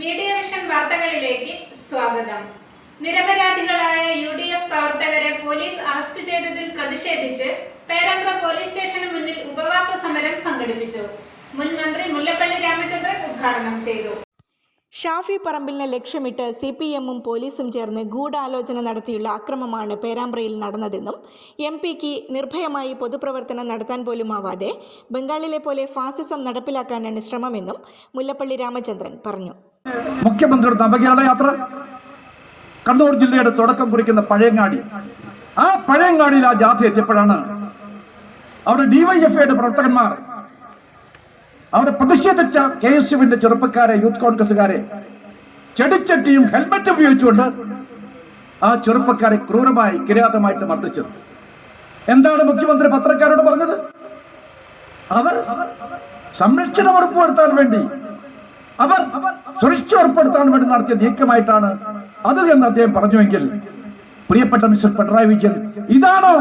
Media vision വാർത്തകളിലേക്ക് സ്വാഗതം. നിരപരാധികളായ യു ഡി എഫ് പ്രവർത്തകരെ പോലീസ് അറസ്റ്റ് ചെയ്തതിൽ പ്രതിഷേധിച്ച് പേരാമ്പ്ര പോലീസ് സ്റ്റേഷന് മുന്നിൽ ഉപവാസ സമരം സംഘടിപ്പിച്ചു. മുൻ മന്ത്രി മുല്ലപ്പള്ളി രാമചന്ദ്രൻ ഉദ്ഘാടനം ചെയ്തു. ഷാഫി പറമ്പിലിനെ ലക്ഷ്യമിട്ട് സി പി എമ്മും പോലീസും ചേർന്ന് ഗൂഢാലോചന നടത്തിയുള്ള അക്രമമാണ് പേരാമ്പ്രയിൽ നടന്നതെന്നും എം പിക്ക് നിർഭയമായി പൊതുപ്രവർത്തനം നടത്താൻ പോലും ആവാതെ ബംഗാളിലെ പോലെ ഫാസിസം നടപ്പിലാക്കാനാണ് ശ്രമമെന്നും മുല്ലപ്പള്ളി രാമചന്ദ്രൻ പറഞ്ഞു. മുഖ്യമന്ത്രിയുടെ നവകേരള യാത്ര. കണ്ണൂർ ജില്ലയുടെ തുടക്കം കുറിക്കുന്ന പഴയങ്ങാടി. ആ പഴയങ്ങാടിയിൽ ആ ജാഥ എത്തിയപ്പോഴാണ് അവിടെ ഡിവൈഎഫ്ഐയുടെ പ്രവർത്തകന്മാർ അവിടെ പ്രതിഷേധിച്ച കെ എസ് യുവിന്റെ ചെറുപ്പക്കാരെ യൂത്ത് കോൺഗ്രസ്സുകാരെ ചെടിച്ചട്ടിയും ഹെൽമറ്റ് ഉപയോഗിച്ചുകൊണ്ട് ആ ചെറുപ്പക്കാരെ ക്രൂരമായി കിരാതമായിട്ട് മർദ്ദിച്ചത്. എന്താണ് മുഖ്യമന്ത്രി പത്രക്കാരോട് പറഞ്ഞത്? അവർ സംരക്ഷണം ഉറപ്പുവരുത്താൻ വേണ്ടി അവർ സുരക്ഷ ഉറപ്പെടുത്താൻ വേണ്ടി നടത്തിയ നീക്കമായിട്ടാണ് അത് എന്ന് അദ്ദേഹം പറഞ്ഞുവെങ്കിൽ പ്രിയപ്പെട്ട മിസ്റ്റർ പിണറായി വിജയൻ ഇതാണോ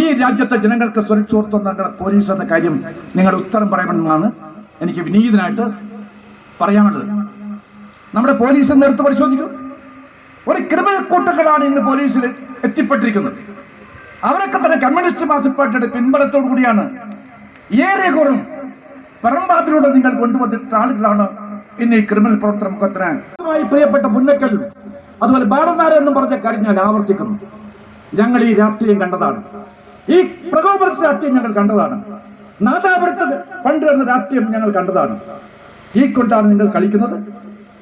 ഈ രാജ്യത്തെ ജനങ്ങൾക്ക് സുരക്ഷ ഉറത്തുന്ന പോലീസ് എന്ന കാര്യം നിങ്ങളുടെ ഉത്തരം പറയണമെന്നാണ് എനിക്ക് വിനീതനായിട്ട് പറയാനുള്ളത്. നമ്മുടെ പോലീസ് നേരത്തെ പരിശോധിക്കും. ഒരു ക്രിമിനൽ കൂട്ടങ്ങളാണ് ഇന്ന് പോലീസിൽ എത്തിപ്പെട്ടിരിക്കുന്നത്. അവരൊക്കെ തന്നെ കമ്മ്യൂണിസ്റ്റ് മാസപ്പാട്ടിയുടെ പിൻബലത്തോടു കൂടിയാണ് ഏറെ കുറവും പരമ്പാതിലൂടെ നിങ്ങൾ കൊണ്ടുവന്നിട്ട ആളുകളാണ് ഇന്ന് ഈ ക്രിമിനൽ പ്രവർത്തനം കൊത്തനാൻ. പ്രിയപ്പെട്ട പുന്നക്കൽ അതുപോലെ ബാലനാര എന്ന് പറഞ്ഞ കാര്യം ഞാൻ ആവർത്തിക്കുന്നു. ഞങ്ങൾ ഈ രാഷ്ട്രീയം കണ്ടതാണ്. ഈ പ്രകോപനത്തിൽ രാഷ്ട്രീയം ഞങ്ങൾ കണ്ടതാണ്. നാദാപുരത്ത് പണ്ട് വരുന്ന രാഷ്ട്രീയം ഞങ്ങൾ കണ്ടതാണ്. ഈ കൊണ്ടാണ് നിങ്ങൾ കളിക്കുന്നത്.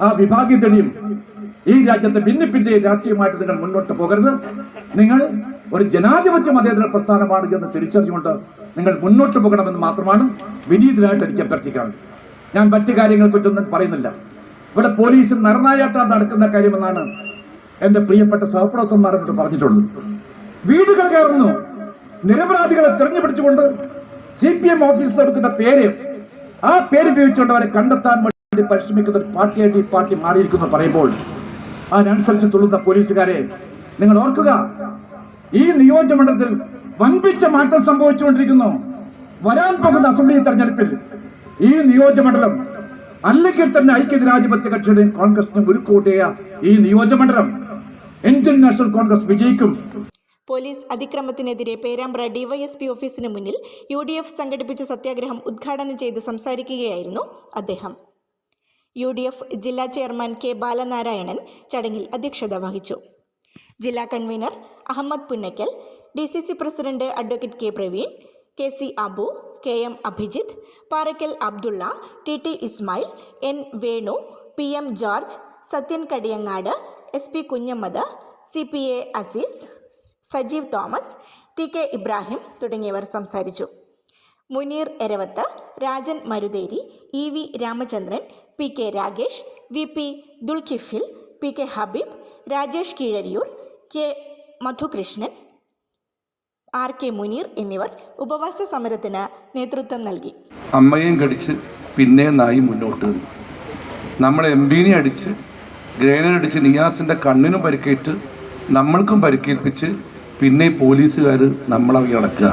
ആ വിഭാഗീയതയും ഈ രാജ്യത്തെ ഭിന്നിപ്പിന്റെ രാഷ്ട്രീയമായിട്ട് നിങ്ങൾ മുന്നോട്ട് പോകരുത്. നിങ്ങൾ ഒരു ജനാധിപത്യ മതേതര പ്രസ്ഥാനമാണ് എന്ന് തിരിച്ചറിഞ്ഞുകൊണ്ട് നിങ്ങൾ മുന്നോട്ട് പോകണമെന്ന് മാത്രമാണ് വിനീതനായിട്ട് എനിക്ക് അഭ്യർത്ഥിക്കാനുള്ളത്. ഞാൻ മറ്റു കാര്യങ്ങളെക്കുറിച്ചൊന്നും പറയുന്നില്ല. ഇവിടെ പോലീസ് നരനായാട്ടാണ് നടക്കുന്ന കാര്യമെന്നാണ് എന്റെ പ്രിയപ്പെട്ട സഹപ്രവർത്തകന്മാരെ സഹപ്രവർത്തകന്മാരോട് പറഞ്ഞിട്ടുള്ളത്. വീടുകൾ കയറുന്നു. നിരപരാധികളെ തെരഞ്ഞുപിടിച്ചുകൊണ്ട് സി പി എം ഓഫീസിൽ എടുക്കുന്ന പേര് ആ പേര് ഉപയോഗിച്ചുകൊണ്ട് അവരെ കണ്ടെത്താൻ വേണ്ടി പരിശ്രമിക്കുന്ന ഒരു പാർട്ടിയായിട്ട് ഈ പാർട്ടി മാറിയിരിക്കുന്നു പറയുമ്പോൾ അതിനനുസരിച്ച് തുള്ളുന്ന പോലീസുകാരെ നിങ്ങൾ ഓർക്കുക. ഈ നിയോജക മണ്ഡലത്തിൽ വൻപിച്ച മാറ്റം സംഭവിച്ചുകൊണ്ടിരിക്കുന്നു. വരാൻ പോകുന്ന അസംബ്ലി തെരഞ്ഞെടുപ്പിൽ ഈ നിയോജകമണ്ഡലം അല്ലെങ്കിൽ തന്നെ ഐക്യജനാധിപത്യ കക്ഷിയുടെയും കോൺഗ്രസിനും ഒരു കൂട്ടിയ ഈ നിയോജകമണ്ഡലം ഇന്ത്യൻ നാഷണൽ കോൺഗ്രസ് വിജയിക്കും. പോലീസ് അതിക്രമത്തിനെതിരെ പേരാമ്പ്ര ഡിവൈഎസ്പി ഓഫീസിന് മുന്നിൽ യു ഡി എഫ് സംഘടിപ്പിച്ച സത്യാഗ്രഹം ഉദ്ഘാടനം ചെയ്ത് സംസാരിക്കുകയായിരുന്നു അദ്ദേഹം. യു ഡി എഫ് ജില്ലാ ചെയർമാൻ കെ ബാലനാരായണൻ ചടങ്ങിൽ അധ്യക്ഷത വഹിച്ചു. ജില്ലാ convener Ahammed Punnakkal D C C president advocate K Praveen K C Abu K M Abhijith Paraykkal Abdulla T T Ismail N Venu P M George Sathyan Kadiyangad S P Kunhammad C P A Azeez Sajeev Thomas T K Ibrahim തുടങ്ങിയവർ സംസാരിച്ചു. Muneer Eravath Rajan Marutheri E V Ramachandran P K Ragesh V P Dulkifil P K Habeeb Rajesh Keezhariyur K Madhukrishnan R K Muneer എന്നിവർ ഉപവാസ സമരത്തിന് നേതൃത്വം നൽകി. അമ്മയും കടിച്ച് പിന്നെ നായി മുന്നോട്ട് നിന്നു. നമ്മൾ എം ബിനെ അടിച്ച് ഗ്രേനഡ് അടിച്ച് നിയാസിന്റെ കണ്ണിനും പരിക്കേറ്റ് നമ്മൾക്കും പരിക്കേൽപ്പിച്ച് പിന്നെ പോലീസുകാർ നമ്മളെ ഇളക്കുക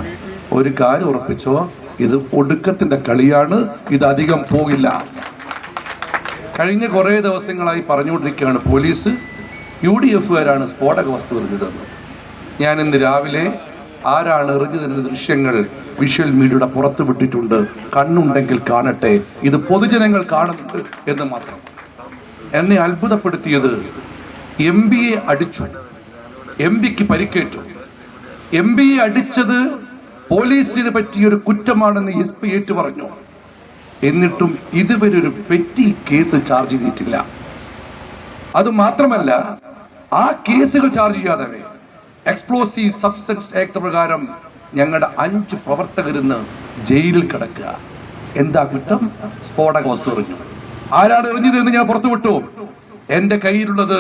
ഒരു കാര്യം ഉറപ്പിച്ചോ ഇത് ഒടുക്കത്തിന്റെ കളിയാണ് ഇത് അധികം പോകില്ല കഴിഞ്ഞ കുറേ ദിവസങ്ങളായി പറഞ്ഞുകൊണ്ടിരിക്കുകയാണ് പോലീസ്. യു ഡി എഫുകാരാണ് സ്ഫോടക വസ്തു എറിഞ്ഞതെന്ന് ഞാൻ ഇന്ന് രാവിലെ ആരാണ് എറിഞ്ഞതിന്റെ ദൃശ്യങ്ങൾ വിഷ്വൽ മീഡിയയുടെ പുറത്ത് വിട്ടിട്ടുണ്ട്? കണ്ണുണ്ടെങ്കിൽ കാണട്ടെ. ഇത് പൊതുജനങ്ങൾ കാണുന്നുണ്ട് എന്ന് മാത്രം. എന്നെ അത്ഭുതപ്പെടുത്തിയത് എം ബി എ അടിച്ചു. എം ബിക്ക് പരിക്കേറ്റു. എം ബി എ അടിച്ചത് പോലീസിന് പറ്റിയൊരു കുറ്റമാണെന്ന് എസ് പി ഏറ്റു പറഞ്ഞു എന്നിട്ടും ഇതുവരെ ഒരു പെറ്റി കേസ് ചാർജ് ചെയ്തിട്ടില്ല. അത് മാത്രമല്ല ആ കേസുകൾ ചാർജ് ചെയ്യാതെ എക്സ്പ്ലോസീവ് സബ്സ്റ്റൻസ് ആക്ട് പ്രകാരം ഞങ്ങളുടെ അഞ്ച് പ്രവർത്തകരിന്ന് ജയിലിൽ കിടക്കുക. എന്താ കുറ്റം? സ്ഫോടക വസ്തു എറിഞ്ഞു. ആരാണ് എറിഞ്ഞത് എന്ന് ഞാൻ പുറത്തുവിട്ടു. എന്റെ കയ്യിലുള്ളത്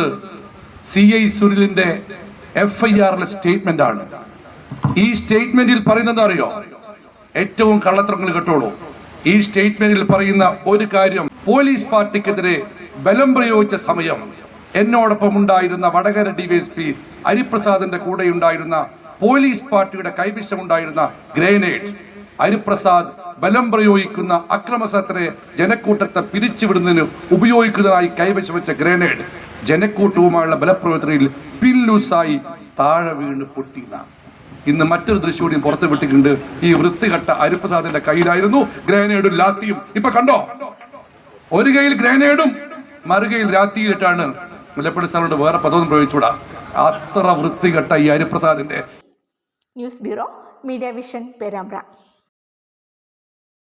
സി ഐ സുനിലിന്റെ എഫ് ഐ ആറിലെ സ്റ്റേറ്റ്മെന്റ് ആണ്. ഈ സ്റ്റേറ്റ്മെന്റിൽ പറയുന്നത് അറിയോ? ഏറ്റവും കള്ളത്തരങ്ങൾ കേട്ടോളൂ. ഈ സ്റ്റേറ്റ്മെന്റിൽ പറയുന്ന ഒരു കാര്യം പോലീസ് പാർട്ടിക്കെതിരെ ബലം പ്രയോഗിച്ച സമയം എന്നോടൊപ്പം ഉണ്ടായിരുന്ന വടകര ഡിവൈഎസ്പി ഹരിപ്രസാദിന്റെ കൂടെ ഉണ്ടായിരുന്ന പോലീസ് പാർട്ടിയുടെ കൈവശമുണ്ടായിരുന്ന ഗ്രേനേഡ്. ഹരിപ്രസാദ് ബലം പ്രയോഗിക്കുന്ന അക്രമസത്തിനെ ജനക്കൂട്ടത്തെ പിരിച്ചുവിടുന്നതിന് ഉപയോഗിക്കുന്നതായി കൈവശം വെച്ച ഗ്രനേഡ് ജനക്കൂട്ടവുമായുള്ള ബലപ്രവർത്തനയിൽ പില്ലൂസായി താഴെ വീണ് പൊട്ടിന. ഇന്ന് മറ്റൊരു ദൃശ്യം പുറത്തു വിട്ടിട്ടുണ്ട്. ഈ വൃത്തികെട്ട അരിപ്രസാദിന്റെ കയ്യിലായിരുന്നു ഗ്രനേഡും ലാത്തിയും. ഇപ്പൊ കണ്ടോ? ഒരു കയ്യിൽ ഗ്രനേഡും മറുകയിൽ രാത്തിയിലിട്ടാണ് മുല്ലപ്പള്ളി സാറിനോട് വേറെ പദവും പ്രയോഗിച്ചൂടാ അത്ര വൃത്തികെട്ട ഈ ഹരിപ്രസാദിന്റെ news bureau media vision Perambra.